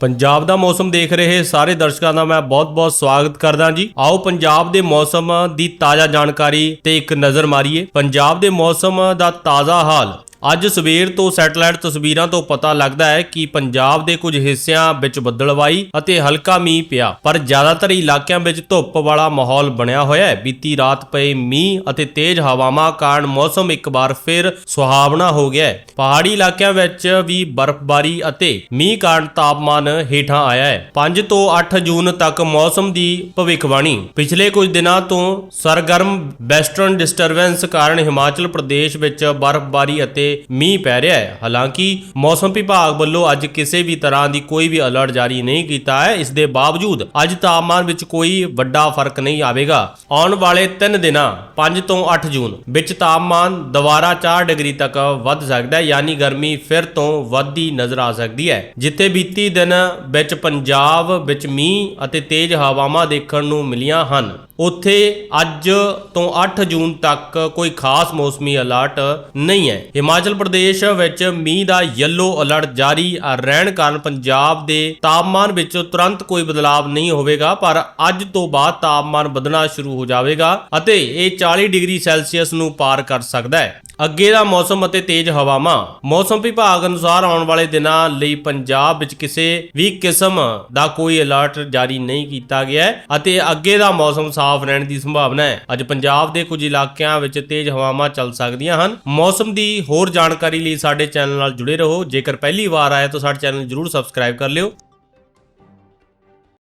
ਪੰਜਾਬ ਦਾ ਮੌਸਮ ਦੇਖ ਰਹੇ ਸਾਰੇ ਦਰਸ਼ਕਾਂ ਦਾ ਮੈਂ ਬਹੁਤ-ਬਹੁਤ ਸਵਾਗਤ ਕਰਦਾ ਜੀ। ਆਓ ਪੰਜਾਬ ਦੇ ਮੌਸਮ ਦੀ ਤਾਜ਼ਾ ਜਾਣਕਾਰੀ ਤੇ ਇੱਕ ਨਜ਼ਰ ਮਾਰੀਏ। ਪੰਜਾਬ ਦੇ ਮੌਸਮ ਦਾ ਤਾਜ਼ਾ ਹਾਲ। ਅੱਜ ਸਵੇਰ ਤੋਂ ਸੈਟਲਾਈਟ ਤਸਵੀਰਾਂ ਤੋਂ ਪਤਾ ਲੱਗਦਾ ਹੈ ਕਿ ਪੰਜਾਬ ਦੇ ਕੁਝ ਹਿੱਸਿਆਂ ਵਿੱਚ ਬੱਦਲਵਾਈ ਅਤੇ ਹਲਕਾ ਮੀਂਹ ਪਿਆ। ਪਰ ਜ਼ਿਆਦਾਤਰ ਇਲਾਕਿਆਂ ਵਿੱਚ ਧੁੱਪ ਵਾਲਾ ਮਾਹੌਲ ਬਣਿਆ ਹੋਇਆ ਹੈ। ਬੀਤੀ ਰਾਤ ਪਏ ਮੀਂਹ ਅਤੇ ਤੇਜ਼ ਹਵਾਵਾਂ ਕਾਰਨ ਮੌਸਮ ਇੱਕ ਵਾਰ ਫਿਰ ਸੁਹਾਵਣਾ ਹੋ ਗਿਆ ਹੈ। ਪਹਾੜੀ ਇਲਾਕਿਆਂ ਵਿੱਚ ਵੀ ਬਰਫ਼ਬਾਰੀ ਅਤੇ ਮੀਂਹ ਕਾਰਨ ਤਾਪਮਾਨ ਹੇਠਾਂ ਆਇਆ ਹੈ। 5 ਤੋਂ 8 ਜੂਨ ਤੱਕ ਮੌਸਮ ਦੀ ਭਵਿੱਖਬਾਣੀ। ਪਿਛਲੇ ਕੁਝ ਦਿਨਾਂ ਤੋਂ ਸਰਗਰਮ ਵੈਸਟਰਨ ਡਿਸਟਰਬੈਂਸ ਕਾਰਨ ਹਿਮਾਚਲ ਪ੍ਰਦੇਸ਼ ਵਿੱਚ ਬਰਫ਼ਬਾਰੀ ਅਤੇ ਮੀਂਹ ਪੈ ਰਿਹਾ ਹੈ। ਹਾਲਾਂਕਿ, ਮੌਸਮ ਵਿਭਾਗ ਵੱਲੋਂ ਅੱਜ ਕਿਸੇ ਵੀ ਤਰ੍ਹਾਂ ਦੀ ਕੋਈ ਵੀ ਅਲਰਟ ਜਾਰੀ ਨਹੀਂ ਕੀਤਾ ਹੈ। ਇਸ ਦੇ ਬਾਵਜੂਦ ਅੱਜ ਤਾਪਮਾਨ ਵਿੱਚ ਕੋਈ ਵੱਡਾ ਫ਼ਰਕ ਨਹੀਂ ਆਵੇਗਾ। ਆਉਣ ਵਾਲੇ 3 ਦਿਨਾਂ 5 ਤੋਂ 8 ਜੂਨ, ਵਿੱਚ ਤਾਪਮਾਨ ਦੁਬਾਰਾ 4 ਡਿਗਰੀ ਤੱਕ ਵੱਧ ਸਕਦਾ ਹੈ, ਯਾਨੀ ਗਰਮੀ ਫਿਰ ਤੋਂ ਵੱਧਦੀ ਨਜ਼ਰ ਆ ਸਕਦੀ ਹੈ। ਜਿੱਥੇ ਬੀਤੀ ਦਿਨ ਵਿੱਚ ਪੰਜਾਬ ਵਿੱਚ ਮੀਂਹ ਅਤੇ ਤੇਜ਼ ਹਵਾਵਾਂ ਦੇਖਣ ਨੂੰ ਮਿਲੀਆਂ ਹਨ। ਉੱਥੇ ਅੱਜ ਤੋਂ 8 ਜੂਨ ਤੱਕ ਕੋਈ ਖਾਸ ਮੌਸਮੀ ਅਲਰਟ ਨਹੀਂ ਹੈ। ਹਿਮਾਚਲ ਪ੍ਰਦੇਸ਼ ਵਿੱਚ ਮੀਂਹ ਦਾ ਯੈਲੋ ਅਲਰਟ ਜਾਰੀ ਰਹਿਣ ਕਾਰਨ ਪੰਜਾਬ ਦੇ ਤਾਪਮਾਨ ਵਿੱਚ ਤੁਰੰਤ ਕੋਈ ਬਦਲਾਅ ਨਹੀਂ ਹੋਵੇਗਾ, ਪਰ ਅੱਜ ਤੋਂ ਬਾਅਦ ਤਾਪਮਾਨ ਵਧਣਾ ਸ਼ੁਰੂ ਹੋ ਜਾਵੇਗਾ ਅਤੇ ਇਹ 40 ਡਿਗਰੀ ਸੈਲਸੀਅਸ ਨੂੰ ਪਾਰ ਕਰ ਸਕਦਾ ਹੈ। ਅੱਗੇ ਦਾ ਮੌਸਮ ਅਤੇ ਤੇਜ਼ ਹਵਾਵਾਂ। ਮੌਸਮ ਵਿਭਾਗ ਅਨੁਸਾਰ ਆਉਣ ਵਾਲੇ ਦਿਨਾਂ ਲਈ ਪੰਜਾਬ ਵਿੱਚ ਕਿਸੇ ਵੀ ਕਿਸਮ ਦਾ ਕੋਈ ਅਲਰਟ ਜਾਰੀ ਨਹੀਂ ਕੀਤਾ ਗਿਆ ਹੈ ਅਤੇ ਅੱਗੇ ਦਾ ਮੌਸਮ ਸਾਫ਼ ਰਹਿਣ ਦੀ ਸੰਭਾਵਨਾ ਹੈ। ਅੱਜ ਪੰਜਾਬ ਦੇ ਕੁਝ ਇਲਾਕਿਆਂ ਵਿੱਚ ਤੇਜ਼ ਹਵਾਵਾਂ ਚੱਲ ਸਕਦੀਆਂ ਹਨ। ਮੌਸਮ ਦੀ ਹੋਰ ਜਾਣਕਾਰੀ ਲਈ ਸਾਡੇ ਚੈਨਲ ਨਾਲ ਜੁੜੇ ਰਹੋ। ਜੇਕਰ ਪਹਿਲੀ ਵਾਰ ਆਏ ਤਾਂ ਸਾਡਾ ਚੈਨਲ ਜਰੂਰ ਸਬਸਕ੍ਰਾਈਬ ਕਰ ਲਿਓ।